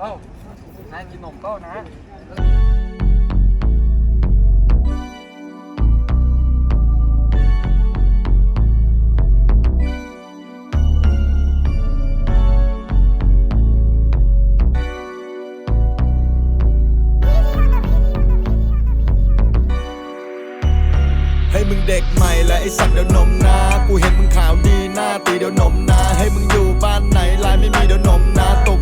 เอ้านายกินนมเปล่านะให้มึงเด็กใหม่และไอสัตว์เดี๋ยวนมนากูเห็นมึงข่าวดีหน้าตีเดี๋ยวนมนาให้มึงอยู่บ้านไหนลายไม่มีเดี๋ยวนมนาตก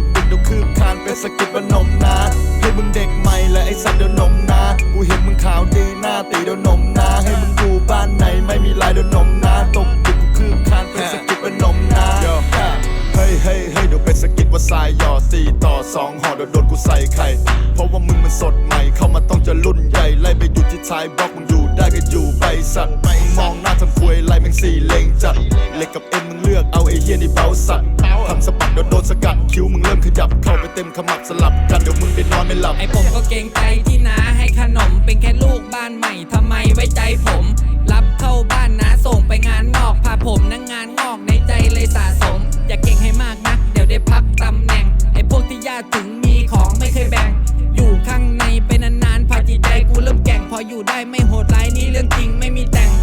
ดึกเดี๋ยวคืบคานเป็นสะกิดว่านมนาให้มึงเด็กใหม่และไอสัตว์เดี๋ยวนมนากูเห็นมึงข่าวดีหน้าตีเดี๋ยวนมนาให้มึงอยู่บ้านไหนไม่มีลายเดี๋ยวนมนาตกดึกกูคืบคานเป็นสะกิดว่านมนาเฮ้ยเฮ้ยเฮ้ยเดี๋ยวเป็นสะกิดว่าทรายหยอดสี่ต่อสองห่อเดี๋ยวโดนกูใส่ไข่เพราะว่ามึงมันสดใหม่เข้ามาต้องจะรุ่นใหญ่ไล่ไปอยู่ที่ท้ายบล็อกมึงอยู่ได้ก็อยู่ ยไล่แม่งสี่เลงจัดเล็กกับเอ็นมึงเลือกเอาไอ้เหี้ยนี่เบาสัตว์ทำสะบัดเดี๋ยวโดนสกัดคิ้วมึงเริ่มขยับเข้าไปเต็มขมับสลับกันเดี๋ยวมึงได้นอนไม่หลับไอผมก็เกรงใจที่น้าให้ขนมเป็นแค่ลูกบ้านใหม่ทำไมไว้ใจผม รับเข้าบ้านนะส่งไปงานนอกพาผมนั่งงานงอกในใจเลยสะสม อย่าเก่งให้มากนะ เดี๋ยวได้พักตำแหน่งไอพวกที่ญาติถึงมีของไม่เคยแบ่ง อยู่ข้างในไปนานๆพาจิตใจกูเริ่มแก่งพออยู่ได้ไม่โหดร้ายนี่เรื่องจริงไม่มีแต่ง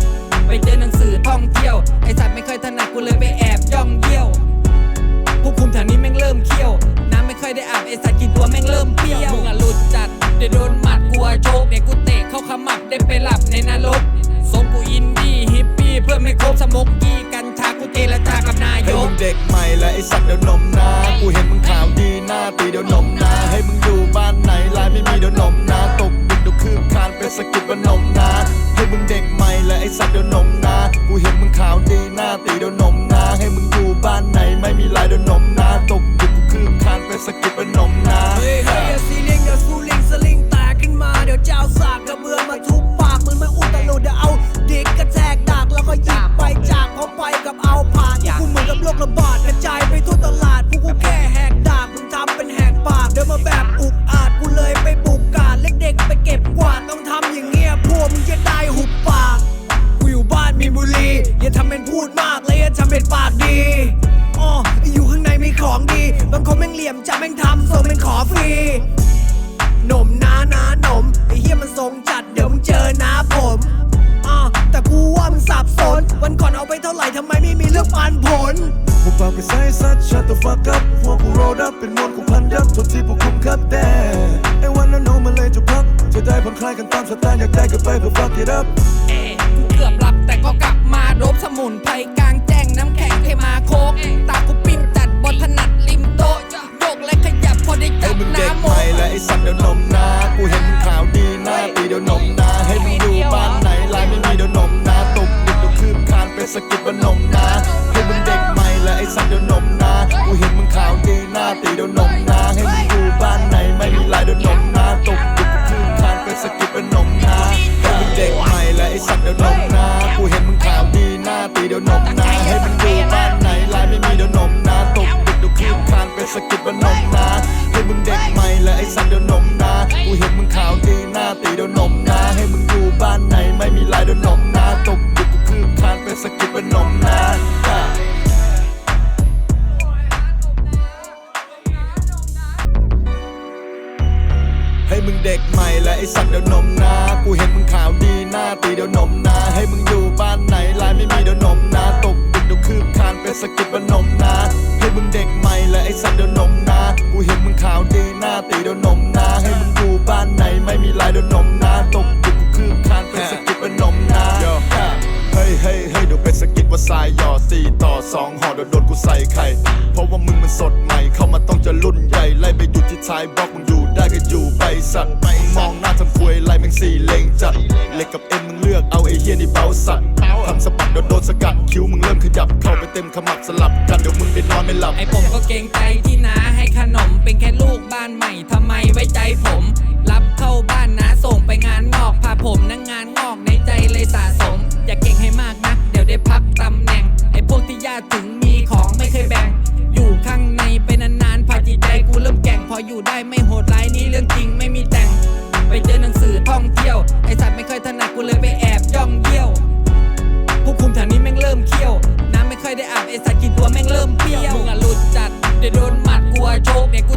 ไปเจอหนังสือท่องเที่ยว ไอสัตว์ไม่เคยถนัดกูเลยไปแอบย่องเยี่ยว ผู้คุมแถวนี้แม่งเริ่มเคี้ยว น้ำไม่ค่อยได้อาบไอสัตว์กินตัวแม่งเริ่มเปรี้ยวมึงอะหลุดจัดเดโดนหมัดกลัวโชคเดี๋ยกูเตะเข้าขมับได้ไปหลับในนรกทรงกูอินดี้ฮิปปี้เพื่อไม่ครบสมกกี้กัญชากูเจรจากับนายให้กมึงเด็กใหม่และไอสัตว์เดี๋ยวนมนากูเห็นมึงข่าวดีหน้าตีเดี๋ยวนมนาให้มึงอยู่บ้านไหนลายไม่มีเดี๋ยวนมนาตก สัตว์เดี๋ยวนมนา กูเห็นมึงขาวดีหน้าตีเดี๋ยวนม บางคนแม่งเหลี่ยมจะแม่งทำส่งเป็นขอฟรีหนมนานาหนมไอ้เฮียมันทรงจัดเดี๋ยวมึงเจอนาผมอ่าแต่กูว่ามึงสับสน วันก่อนเอาไปเท่าไหร่ทำไมไม่มีเรื่องปันผลพวกปากไปใส่สัตว์ shut the fuck up พวกกู roll up เป็นมวลกูพันยับทุกที่พวกคุมครับแต่ไอ้วันนั้นโนมันเลยจะพัก จะได้ผ่อนคลายกันตามสไตล์อยากได้ก็ไปเพื่อ fuck it up ให้มึงอยู่บ้านไหนลายไม่มีเดี๋ยวนมนาตกดึกเดี๋ยวคืบคานเป็นสะกิดว่านมนาให้มึงเด็กใหม่และไอสัตว์เดี๋ยวนมนา กูเห็นมึงข่าวดีหน้าตีเดี๋ยวนมนาให้มึงอยู่บ้านไหนไม่มีลายเดี๋ยวนมนาตกดึกกูคืบคานเป็นสะกิดว่านมนาให้มึงเด็กใหม่และไอสัตว์เดี๋ยวนมนากูเห็นมึงข่าวดีหน้าตีเดี๋ยวนมนา ให้มึงอยู่บ้านไหนลายไม่ สะกิดว่านมนาให้มึงเด็กใหม่และไอสัตว์เดี๋ยวนมนากูเห็นมึงข่าวดีหน้าตีเดี๋ยวนมนาให้มึงอยู่บ้านไหนไม่มีลายเดี๋ยวนมนาตกดึกกูคืบคานเป็นสะกิดว่านมนาเฮ้ยเฮ้ยเฮ้ยเดี๋ยวเป็นสะกิดว่าทรายหยอดสี่ต่อสองห่อเดี๋ยวโดนกูใส่ไข่เพราะว่ามึงมันสดใหม่เข้ามาต้องจะรุ่นใหญ่ไล่ไปอยู่ที่ท้ายบล็อกมึง กันอยู่ไปสัตว์มึงมองหน้าทำควยไล่แม่งสี่เลงจัด เล็กกับเอ็มมึงเลือกเอาไอ้เฮียนี่เบาสัตว์ทำสะบัดโดนสกัดคิ้วมึงเริ่มขยับเข้าไปเต็มขมับสลับกันเดี๋ยวมึงได้นอนไม่หลับไอผมก็เกรงใจที่น้าให้ขนมเป็นแค่ลูกบ้านใหม่ทำไมไว้ใจผม รับเข้าบ้านนะส่งไปงานนอกพาผมนั่งงานงอกในใจ นัดกูเลยไปแอบย่องเยี่ยวผู้คุมแถวนี้แม่งเริ่มเคี้ยว น้ำไม่ค่อยได้อาบไอสัตว์กินตัวแม่งเริ่มเปรี้ยวมึงอะหลุดจัดเดี๋ยวโดนหมัดกลัวโชคเนี่ยกู